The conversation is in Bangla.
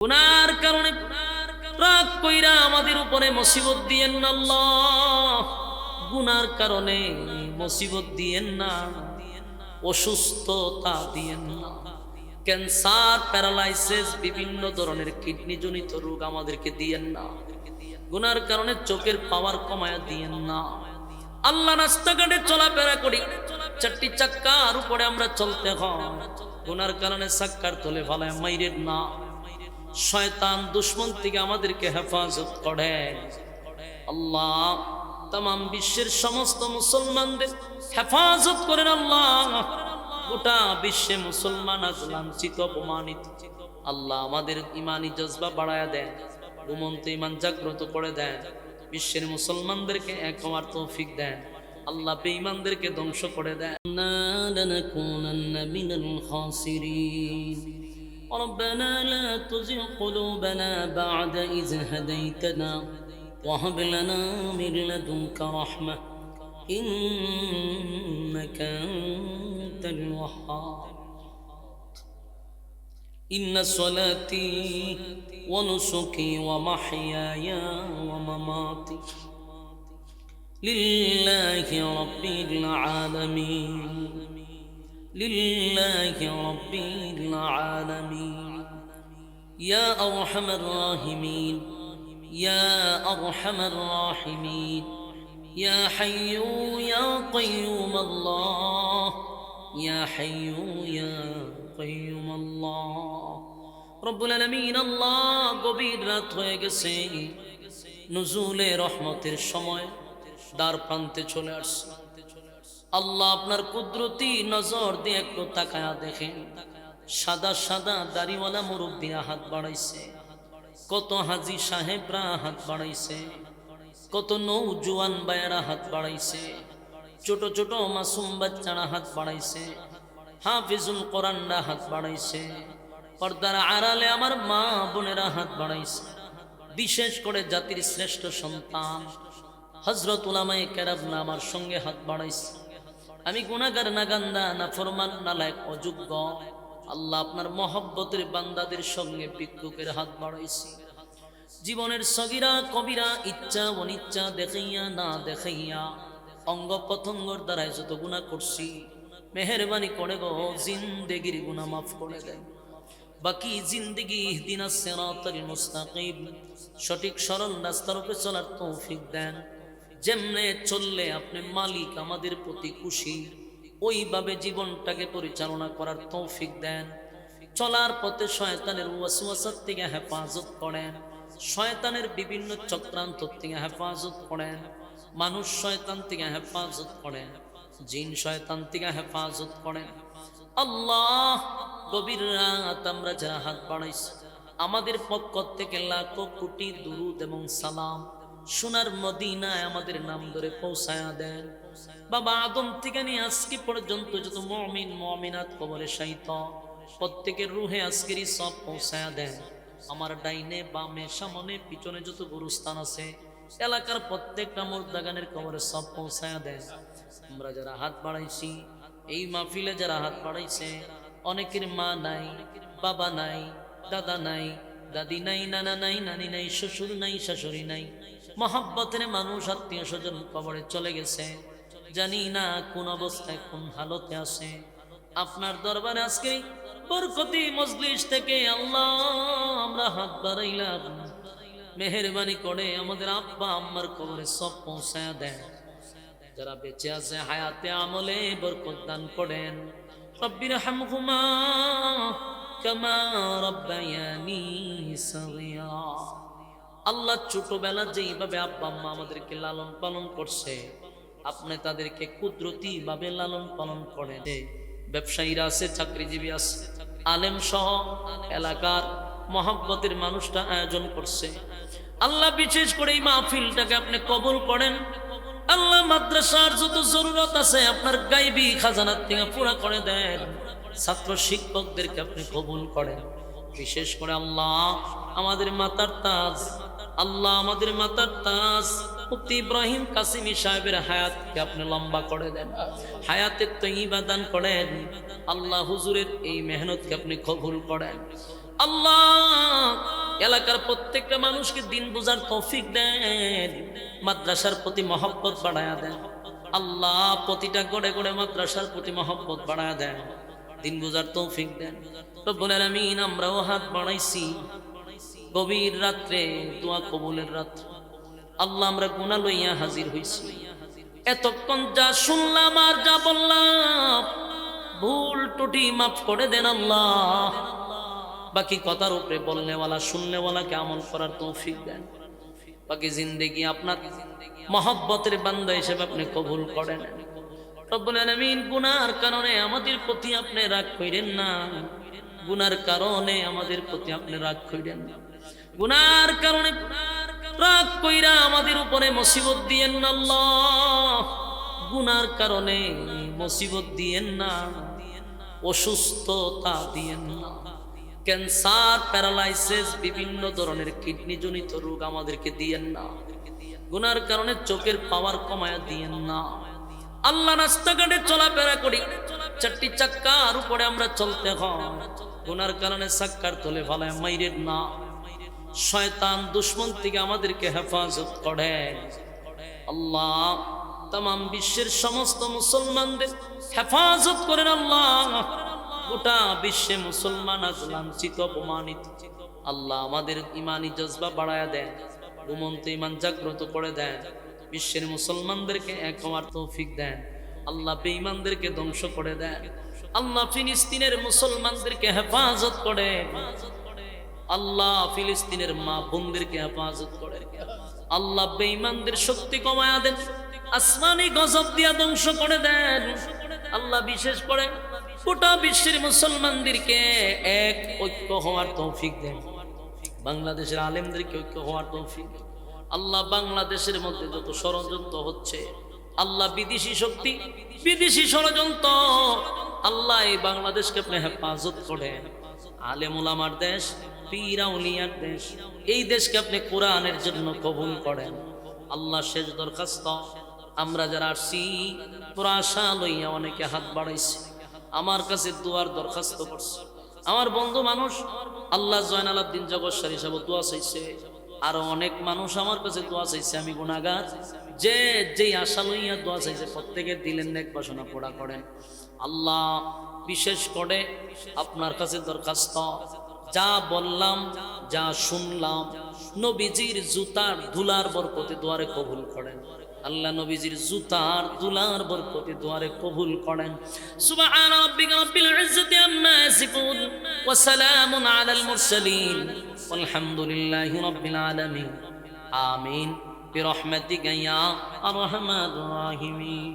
গুনার কারণে রাগ কইরা আমাদের উপরে মুসিবত দিয়েন না আল্লাহ। গুনার কারণে মুসিবত দিয়েন না, অসুস্থতা দিয়েন না। ক্যান্সার, প্যারালাইসিস, বিভিন্ন ধরনের কিডনি জনিত রোগ আমাদেরকে দিয়েন না। গুনার কারণে চোখের পাওয়ার কমায়া দিয়েন না। আল্লাহ রাস্তাঘাটে চলাফেরা করি, চারটি চাক্কার উপরে আমরা চলতে হয়। গুনার কারণে চাক্কার তলে ফালায় মাইরের না। শয়তান দুশ্মন থেকে আমাদেরকে হেফাজত করে। আল্লাহ তাম বিশ্বের সমস্ত মুসলমানদের হেফাজত করেন আল্লাহ। গোটা বিশ্বে মুসলমান আজ লাঞ্ছিত, অপমানিত। আল্লাহ আমাদের ইমানি জজবা বাড়ায়া দেন, ঘুমন্ত ইমান জাগ্রত করে দেন। বিশ্বের মুসলমানদেরকে এক হওয়ার তৌফিক দেন। আল্লাহ বেঈমানদেরকে ধ্বংস করে দেন। ربنا لا تزغ قلوبنا بعد إذ هديتنا وهب لنا من لدنك رحمة إنك أنت الوهاب. إن صلاتي ونسكي ومحياي ومماتي لله رب العالمين. لله رب العالمين يا أرحم الراحمين يا أرحم الراحمين يا حي يا قيوم الله يا حي يا قيوم الله رب العالمين الله গভীর রাত হয়ে গেছে নজুলে রহমতের সময় দ্বার প্রান্তে চলে আসছে আল্লাহ আপনার কুদরতি নজর দিয়ে একটু তাকায়া দেখেন। সাদা সাদা দাড়িওয়ালা মুরব্বীরা হাত বাড়াইছে। কত হাজি সাহেবরা হাত বাড়াইছে। কত নৌ জুয়ান বায়েরা হাত বাড়াইছে। ছোট ছোট মাসুম বাচ্চারা হাত বাড়াইছে। হাফিজুল কোরআনরা হাত বাড়াইছে। পর্দার আড়ালে আমার মা বোনেরা হাত বাড়াইছে। বিশেষ করে জাতির শ্রেষ্ঠ সন্তান। হজরত উলামায়ে কেরাবনা আমার সঙ্গে হাত বাড়াইছে। আমি গুনাগার নাগান্দা না ফরমান নালায়ক অযোগ্য। আল্লাহ আপনার মহব্বতের বান্দাদের সঙ্গে ভিক্ষুকের হাত বাড়াইছি। জীবনের সগিরা, কবিরা, ইচ্ছা, অনিচ্ছা দেখাইয়া, না দেখাইয়া অঙ্গ প্রত্যঙ্গর দ্বারাই যত গুণা করছি, মেহরবানি করে গো, জিন্দেগির গুণা মাফ করে দেন বাকি জিন্দিগি দিনা সেরাতাল মুস্তাকিম। সঠিক সরল রাস্তার উপরে চলার তৌফিক দেন। যেমনে চললে আপনি মালিক আমাদের প্রতি খুশি, ওইভাবে জীবনটাকে পরিচালনা করার তৌফিক দেন। চলার পথে শয়তানের ওয়াসওয়াসার থেকে হেফাজত করেন। শয়তানের বিভিন্ন চক্রান্ত থেকে হেফাজত করেন। মানুষ শয়তান থেকে হেফাজত করেন, জিন শয়তান থেকে হেফাজত করেন। আল্লাহ, গভীর রাত আমরা যারা হাত বাড়াইছি, আমাদের পক্ষ থেকে লাখো কোটি দুরুদ এবং সালাম। সোনার মদিনায় আমাদের নাম ধরে পৌঁছায়া দেন। বাবা আদম থেকে নিয়ে আজকে পর্যন্ত যত মমিন, মমিনাত, কবরে সাইত প্রত্যেকের রুহে আজকেরই সব পৌঁছায়া দেন। আমার ডাইনে, বামে, সামনে, পিছনে যত গুরুস্থান আছে, এলাকার প্রত্যেকটা মুর্দাগানের কবরে সব পৌঁছায়া দেন। আমরা যারা হাত বাড়াইছি, এই মাহফিলে যারা হাত বাড়াইছে, অনেকের মা নাই, বাবা নাই, দাদা নাই, দাদি নাই, নানা নাই, নানি নাই, শ্বশুর নাই, শাশুড়ি নাই মহাব্বতের মানুষ, আত্মীয় স্বজন কবরে চলে গেছে। জানি না কোন অবস্থায় কোন হালতে আছে। আপনার দরবারে আজকে বরকতি মজলিস থেকে আল্লাহ, আমরা হাত বাড়াইলাম। মেহরবানি করে আমাদের আব্বা আম্মার কবরে সব পৌঁছায় দেন। যারা বেঁচে আছে, হায়াতে আমলে বরকত দান করেন। রব্বির হামহুমা কামা রব্বায়ানি সগীরা। আল্লাহ ছোটবেলা যেইভাবে আব্বা আম্মা আমাদেরকে লালন পালন করছে, আপনি তাদেরকে কুদরতি ভাবে লালন পালন করেন। ব্যবসায়ীরা আছে, চাকরিজীবী আছে, আলেম সহ এলাকার মহাব্বতের মানুষটা আয়োজন করছে। আল্লাহ বিশেষ করে এই মাহফিলটাকে আপনি কবল করেন। আল্লাহ মাদ্রাসার যত জরুরত আছে আপনার গাইবি খাজানার থেকে পুরা করে দেন। ছাত্র শিক্ষকদেরকে আপনি কবুল করেন। বিশেষ করে আল্লাহ আমাদের মাতার তাজ আল্লাহ আমাদের মাতার মুফতি ইব্রাহিম কাসিমি সাহেবের হায়াতকে আপনি লম্বা করে দেন। হায়াতের তৈবা দান করেন। আল্লাহ হুজুরের এই মেহনতকে আপনি কবুল করেন। আল্লাহ এলাকার প্রত্যেকটা মানুষকে দিন বোঝার তৌফিক দেন। মাদ্রাসার প্রতি মহব্বত বাড়ায়া দেন। আল্লাহ প্রতিটা গড়ে গড়ে মাদ্রাসার প্রতি মহব্বত বাড়ায়া দেন। দিন বোঝার তৌফিক দেন। রব্বুল আলামিন আমরাও হাত বাড়াইছি। গভীর রাত্রে, দোয়া কবুলের রাত্রে। আল্লাহ আমরা গুণা লইয়া হাজির হইছি। এতক্ষণ যা শুনলাম আর যা বললাম, ভুল টুটি মাফ করে দেন আল্লাহ। বাকি কথার উপরে বলনেওয়ালা, শুননেওয়ালাকে আমল করার তৌফিক দেন। বাকি জিন্দেগি আপনার মহব্বতের বান্দা হিসেবে আপনি কবুল করেন গুনার কারণে আমাদের প্রতি আপনি রাগ কইরেন না। গুনার কারণে আমাদের প্রতি আপনি রাগ কইরেন না। গুনার কারণে রাগ কইরা আমাদের উপরে মুসিবত দিয়েন না গুনার কারণে মুসিবত দিয়েন না, অসুস্থতা দিয়েন না। ক্যান্সার, প্যারালাইসিস, বিভিন্ন ধরনের কিডনি জনিত রোগ আমাদেরকে দিয়েন না। গুনার কারণে চোখের পাওয়ার কমায়া দিয়েন না। আল্লাহ রাস্তাঘাটে চলাফেরা করি, চারটি চাক্কার উপরে আমরা চলতে হয়। গুনার কারণে চাক্কার তলে ফালায় মাইরের না। শয়তান দুশ্মন থেকে আমাদেরকে হেফাজত করে। আল্লাহ তাম বিশ্বের সমস্ত মুসলমানদের হেফাজত করেন আল্লাহ। গোটা বিশ্বে মুসলমান আজ লাঞ্ছিত, অপমানিত। আল্লাহ আমাদের ইমানি জজবা বাড়ায়া দেন, ঘুমন্ত ইমান জাগ্রত করে দেন। বিশ্বের মুসলমানদেরকে এক হওয়ার তৌফিক দেন। আল্লাহ বেঈমানদেরকে ধ্বংস করে দেন। আল্লাহ ফিলিস্তিনের মুসলমানদেরকে হেফাজত করে। আল্লাহ ফিলিস্তিনের মা বোনদেরকে হেফাজত করে আল্লাহ বেঈমানদের শক্তি কমায়া দেন, আসমানি গজব দিয়া ধ্বংস করে দেন। আল্লাহ বিশেষ করে গোটা বিশ্বের মুসলমানদেরকে এক ঐক্য হওয়ার তৌফিক দেন। বাংলাদেশের আলেমদেরকে ঐক্য হওয়ার তৌফিক। আল্লাহ বাংলাদেশের মধ্যে যত ষড়যন্ত্র হচ্ছে, আল্লাহ বিদেশি শক্তি, বিদেশি ষড়যন্ত্র, আল্লাহ এই বাংলাদেশকে আপনি হেফাজত করেন। আলেমুল আমার পীরাউলিয়ার দেশ। এই দেশকে আপনি কোরআনের জন্য কবুল করেন। আল্লাহ শেষ দরখাস্ত, আমরা যারা আসছি, তোরা আশা লইয়া অনেকে হাত বাড়াইছে। আমার কাছে দুয়ার দরখাস্ত করছে। আমার বন্ধু মানুষ, আল্লাহ জয়নাল আব্দিন জগৎসার হিসাবে দোয়া চাইছে। আরও অনেক মানুষ আমার কাছে দোয়া চাইছে, আমি গুণাগার যে, যেই আশা লইয়া দোয়া চাইছে প্রত্যেকে দিলেন নেক বাসনা পোড়া করেন। আল্লাহ বিশেষ করে আপনার কাছে দরখাস্ত যা বললাম যা শুনলাম নবীজির জুতার ধুলার বরকতে দোয়ারে কবুল করেন আল্লাহ নবীজির জুতার দুলার বরকতে দোয়ারে কবুল করেন সুবহান রাব্বিকা রাব্বিল ইজ্জাতি আম্মা ইয়াসিফুন ওয়া সালামুন আলাল মুরসালিন والحمدلله رب العالمين آمين برحمتك يا أرحم الراحمين